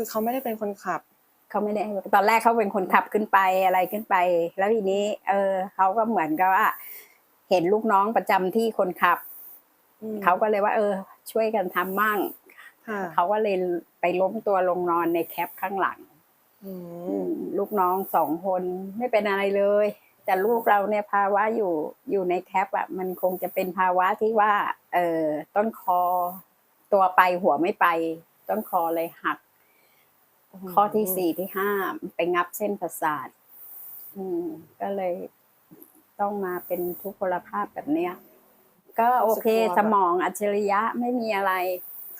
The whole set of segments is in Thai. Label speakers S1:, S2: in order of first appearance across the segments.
S1: คือเขาไม่ได้เป็นคนขับ
S2: เขาไม่ได้ตอนแรกเขาเป็นคนขับขึ้นไปอะไรขึ้นไป แล้วทีนี้ เออเขาก็เหมือนกับว่า เห็นลูกน้องประจำที่คนขับ
S1: อืม
S2: เขาก็เลยว่า เออ ช่วยกันทำมั่ง
S1: ค่ะ
S2: เขาก็เลยไปล้มตัวลงนอนในแคปข้างหลัง
S1: อืม
S2: อืมลูกน้องสองคนไม่เป็นอะไรเลย แต่ลูกเราเนี่ยภาวะอยู่อยู่ในแคปอะมันคงจะเป็นภาวะที่ว่า เออต้นคอ ตัวไปหัวไม่ไป ต้นคอเลยหัก ข้อที่สี่ที่ห้าไปงับเส้นประสาท อืม ก็เลยต้องมาเป็นทุพพลภาพแบบเนี้ย ก็โอเคสมองอัจฉริยะไม่มีอะไร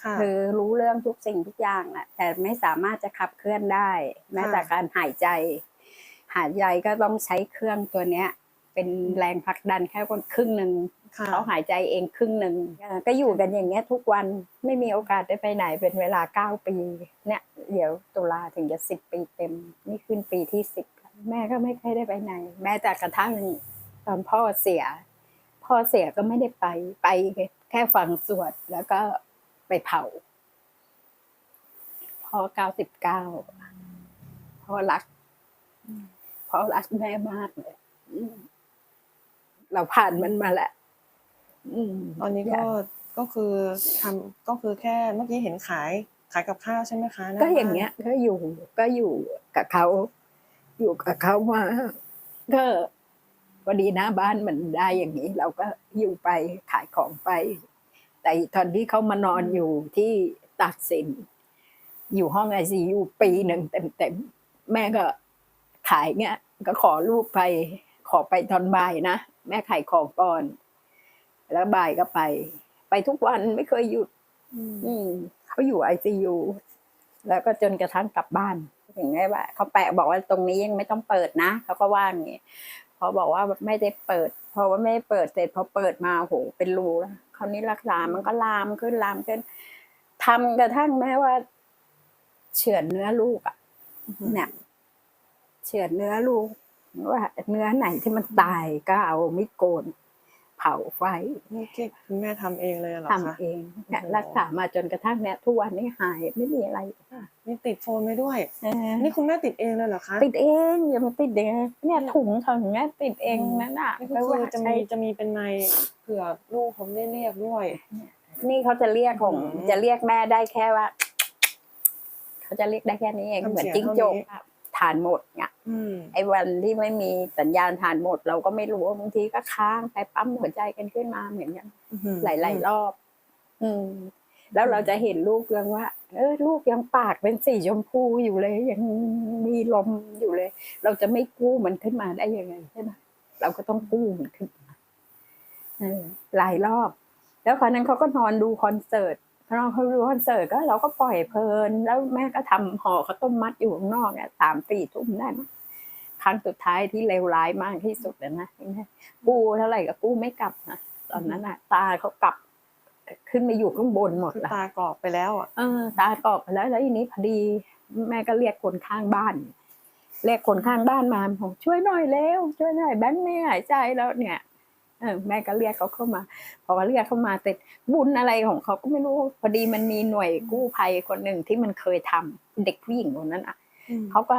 S1: ค่ะ
S2: คือรู้เรื่องทุกสิ่งทุกอย่างแหละแต่ไม่สามารถจะขับเคลื่อนได้ แม้แต่การหายใจ หายใจก็ต้องใช้เครื่องตัวเนี้ย เป็นแรงผลักดันแค่คนครึ่งหนึ่ง
S1: ค่ะ
S2: เขาหายใจเองครึ่งหนึ่งเอ่อก็อยู่กันอย่างเงี้ยทุกวันไม่มีโอกาสได้ไปไหนเป็นเวลาเก้าปี เนี่ยเดี๋ยวตุลาถึงจะสิบปีเต็ม นี่ขึ้นปีที่สิบแม่ก็ไม่เคยได้ไปไหน แม้แต่กระทั่งตอนพ่อเสีย พ่อเสียก็ไม่ได้ไปไปแค่ฟังสวดแล้วก็ไปเผาพ่อเก้าสิบเก้าพ่อรักพ่อรักแม่มากเลยอืม เราผ่านมันมาแล้วอืม
S1: ตอนนี้ก็ก็คือทำก็คือแค่เมื่อกี้เห็นขายขายกับข้าวใช่ไหมคะหน้
S2: ก็อย่างเงี้ยก็อยู่ก็อยู่กับเขาอยู่กับเขามาก็พอดีหน้าบ้านมันได้อย่างนี้ เราก็อยู่ไปขายของไป แต่ตอนที่เขามานอนอยู่ที่ตากสินอยู่ห้องไอซียูปีหนึ่งเต็มๆแม่ก็ขายเงี้ย ก็ขอลูกไปขอไปตอนบ่ายนะ แม่ขายของก่อน แล้วบ่ายก็ไป ไปทุกวันไม่เคยหยุด
S1: อืม
S2: อืมเขาอยู่ไอซียูแล้วก็จนกระทั่งกลับบ้านถึงได้ว่าเขาแปะบอกว่าตรงนี้ยังไม่ต้องเปิดนะเขาก็ว่าอย่างงี้พอบอกว่าไม่ได้เปิดเพราะว่าไม่ได้เปิดเสร็จพอเปิดมาโหเป็นรูแล้วคราวนี้รักษามันก็ลามขึ้นลามขึ้นทำกระทั่งแม้ว่า เฉือนเนื้อลูกอะเนี่ยเฉือนเนื้อลูก ว่าเนื้อไหนที่มันตายก็เอามิดโกน เผาไฟ
S1: นี่ที่คุณแม่ทำเองเลยเหรอ
S2: ทำ
S1: คะ
S2: เองเนี่ย
S1: โอ้โห
S2: รักษามาจนกระทั่งเนี่ยทุกวันนี้หายไม่มีอะไร
S1: นี่ติดโฟมไว้ด้วย
S2: เออ
S1: นี่คุณแม่ติดเองเลยเหรอคะ
S2: ติดเองอย่ามาติดเองเนี่ยถุงถุงเนี่ยติดเองนั่นน่ะ
S1: นี่
S2: ไม่
S1: ก็
S2: ว่า
S1: คือจะ
S2: ใช้
S1: มีจะมีเป็นในเผื่อลูกผมได้เรียกด้วย
S2: นี่เขาจะเรียกของ
S1: อืม
S2: จะเรียกแม่ได้แค่ว่าเขาจะเรียกได้แค่นี้เอง
S1: ทำ
S2: เหมือน
S1: เสียง
S2: จิ้งจก
S1: เท่านี้
S2: อะทานหมดเนี่ย
S1: อืม
S2: ไอ้วันที่ไม่มีสัญญาณทานหมด เราก็ไม่รู้ว่าบางทีก็ค้างไปปั๊มหัวใจกันขึ้นมาเหมือนกันหลาย ๆ รอบ อืม แล้วเราจะเห็นลูกยังว่า เออลูกยังปากเป็นสีชมพูอยู่เลย ยังมีลมอยู่เลย เราจะไม่กู้มันขึ้นมาได้ยังไงใช่ไหมเราก็ต้องกู้มันขึ้นมาเออหลายรอบ แล้วคราวนั้นเขาก็นอนดูคอนเสิร์ตพอ เราเขาดูคอนเสิร์ตก็เราก็ปล่อยเพลิน แล้วแม่ก็ทำห่อข้าวต้มมัดอยู่ข้างนอกเนี่ยสามสี่ทุ่มได้มั้งครั้งสุดท้ายที่เลวร้ายมากที่สุดเลยนะกู้เท่าไหร่ก็กู้ไม่กลับนะตอนนั้นอะตาเขากลับขึ้นมาอยู่ข้างบนหมด
S1: คือ
S2: ละ
S1: ตากรอบไปแล้วอะ
S2: เออ ตากรอบไปแล้วแล้วทีนี้พอดี แม่ก็เรียกคนข้างบ้านเรียกคนข้างบ้านมาบอกช่วยหน่อยเร็วช่วยหน่อยแบงค์ไม่หายใจแล้วเนี่ย เออแม่ก็เรียกเขาเข้ามา พอเรียกเข้ามาเสร็จบุญอะไรของเขาก็ไม่รู้ พอดีมันมีหน่วยกู้ภัยคนหนึ่งที่มันเคยทำเด็กผู้หญิงคนนั้นอะเขาก็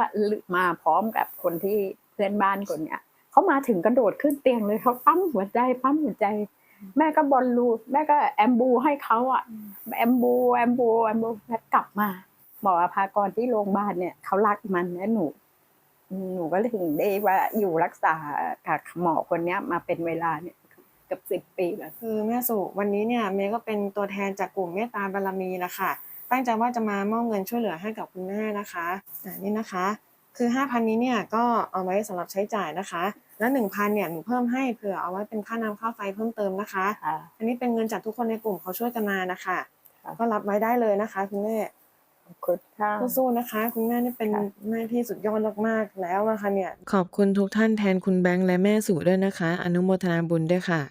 S2: มาพร้อมกับคนที่เพื่อนบ้านคนเนี้ยเขามาถึงกระโดดขึ้นเตียงเลยเขาปั๊มหัวใจปั๊มหัวใจ แม่ก็บอลลูนแม่ก็แอมบูให้เขาอะแอมบูแอมบูแอมบูแล้วกลับมาหมอพากรที่โรงพยาบาลเนี่ยเขารักมันนะหนู หนูก็เลยถึงได้ว่าอยู่รักษากับหมอคนเนี้ยมาเป็นเวลาเนี่ยเกับสิบปีแล้ว
S1: คือแม่สุวันนี้เนี่ยเมย์ก็เป็นตัวแทนจากกลุ่มเมตตาบารมีนะคะตั้งใจว่าจะมามอบเงินช่วยเหลือให้กับคุณแม่นะคะอ่านี่นะคะ คือ 5,000 นี้เนี่ยก็เอาไว้สำหรับใช้จ่ายนะคะ แล้ว1,000เนี่ยหนูเพิ่มให้เผื่อเอาไว้เป็นค่าน้ำค่าไฟเพิ่มเติมนะคะ
S2: ค่ะ
S1: อันนี้เป็นเงินจากทุกคนในกลุ่มเขาช่วยกันมานะคะ
S2: ค่ะ
S1: ก็รับไว้ได้เลยนะคะคุณแม่
S2: ข อบคุณค่ะ
S1: สู้ๆนะคะ คุณแม่นี่เป็น
S2: ค่ะ
S1: แม่ที่สุดยอดมากๆแล้วนะคะเนี่ย ขอบคุณทุกท่านแทนคุณแบงค์และแม่สุด้วยนะคะ อนุโมทนาบุญด้วยค่ะ